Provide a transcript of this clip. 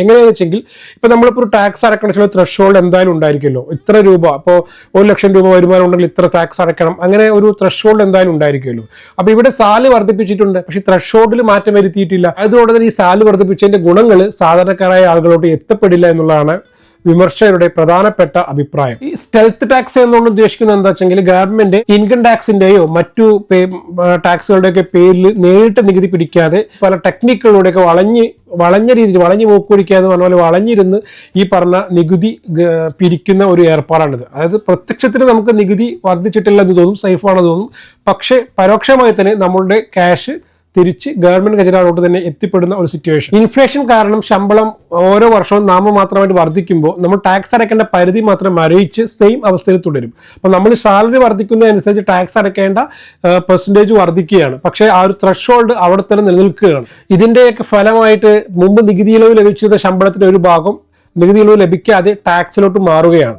എങ്ങനെയാണെന്ന് വെച്ചെങ്കിൽ ഇപ്പൊ നമ്മളിപ്പോൾ ഒരു ടാക്സ് അടക്കണമെങ്കിൽ ത്രഷ് ഹോൾഡ് എന്തായാലും ഉണ്ടായിരിക്കുമല്ലോ. ഇത്ര രൂപ അപ്പോൾ ഒരു ലക്ഷം രൂപ വരുമാനം ഉണ്ടെങ്കിൽ ഇത്ര ടാക്സ് അടക്കണം. അങ്ങനെ ഒരു ത്രഷ് ഹോൾഡ് എന്തായാലും ഉണ്ടായിരിക്കുമല്ലോ. അപ്പൊ ഇവിടെ സാൽ വർദ്ധിപ്പിച്ചിട്ടുണ്ട്. പക്ഷെ ത്രഷ് ഹോൾഡിൽ മാറ്റം വരുത്തിയിട്ടില്ല. അതുകൊണ്ട് തന്നെ ഈ സാൽ വർദ്ധിപ്പിച്ചതിന്റെ ഗുണങ്ങൾ സാധാരണക്കാരായ ആളുകളോട് എത്തപ്പെടില്ല എന്നുള്ളതാണ് വിമർശകരുടെ പ്രധാനപ്പെട്ട അഭിപ്രായം. ഈ സ്റ്റെൽത്ത് ടാക്സ് എന്നുകൊണ്ട് ഉദ്ദേശിക്കുന്നത് എന്താ വെച്ചെങ്കിൽ ഗവൺമെന്റ് ഇൻകം ടാക്സിന്റെയോ മറ്റു ടാക്സുകളുടെയൊക്കെ പേരിൽ നേരിട്ട് നികുതി പിടിക്കാതെ പല ടെക്നിക്കുകളിലൂടെയൊക്കെ വളഞ്ഞ് വളഞ്ഞ രീതിയിൽ വളഞ്ഞു മൂക്കുപിടിക്കുക എന്ന് പറഞ്ഞ പോലെ വളഞ്ഞിരുന്ന് ഈ പറഞ്ഞ നികുതി പിരിക്കുന്ന ഒരു ഏർപ്പാടാണിത്. അതായത് പ്രത്യക്ഷത്തിൽ നമുക്ക് നികുതി വർദ്ധിച്ചിട്ടില്ല എന്ന് തോന്നും സേഫാണെന്ന് തോന്നും. പക്ഷേ പരോക്ഷമായി തന്നെ നമ്മളുടെ ക്യാഷ് തിരിച്ച് ഗവൺമെന്റ് ഖജനാവിലോട്ട് തന്നെ എത്തിപ്പെടുന്ന ഒരു സിറ്റുവേഷൻ ഇൻഫ്ലേഷൻ കാരണം ശമ്പളം ഓരോ വർഷവും നാമമാത്രമായിട്ട് വർദ്ധിക്കുമ്പോൾ നമ്മൾ ടാക്സ് അടയ്ക്കേണ്ട പരിധി മാത്രം അറിയിച്ച് സെയിം അവസ്ഥയിൽ തുടരും. അപ്പോൾ നമ്മൾ സാലറി വർദ്ധിക്കുന്നതനുസരിച്ച് ടാക്സ് അടയ്ക്കേണ്ട പെർസെന്റേജ് വർദ്ധിക്കുകയാണ്. പക്ഷേ ആ ഒരു ത്രഷ് ഹോൾഡ് അവിടെ തന്നെ നിലനിൽക്കുകയാണ്. ഇതിന്റെയൊക്കെ ഫലമായിട്ട് മുമ്പ് നികുതി ഇളവ് ലഭിച്ചിരുന്ന ശമ്പളത്തിന്റെ ഒരു ഭാഗം നികുതി ഇളവ് ലഭിക്കാതെ ടാക്സിലോട്ട് മാറുകയാണ്.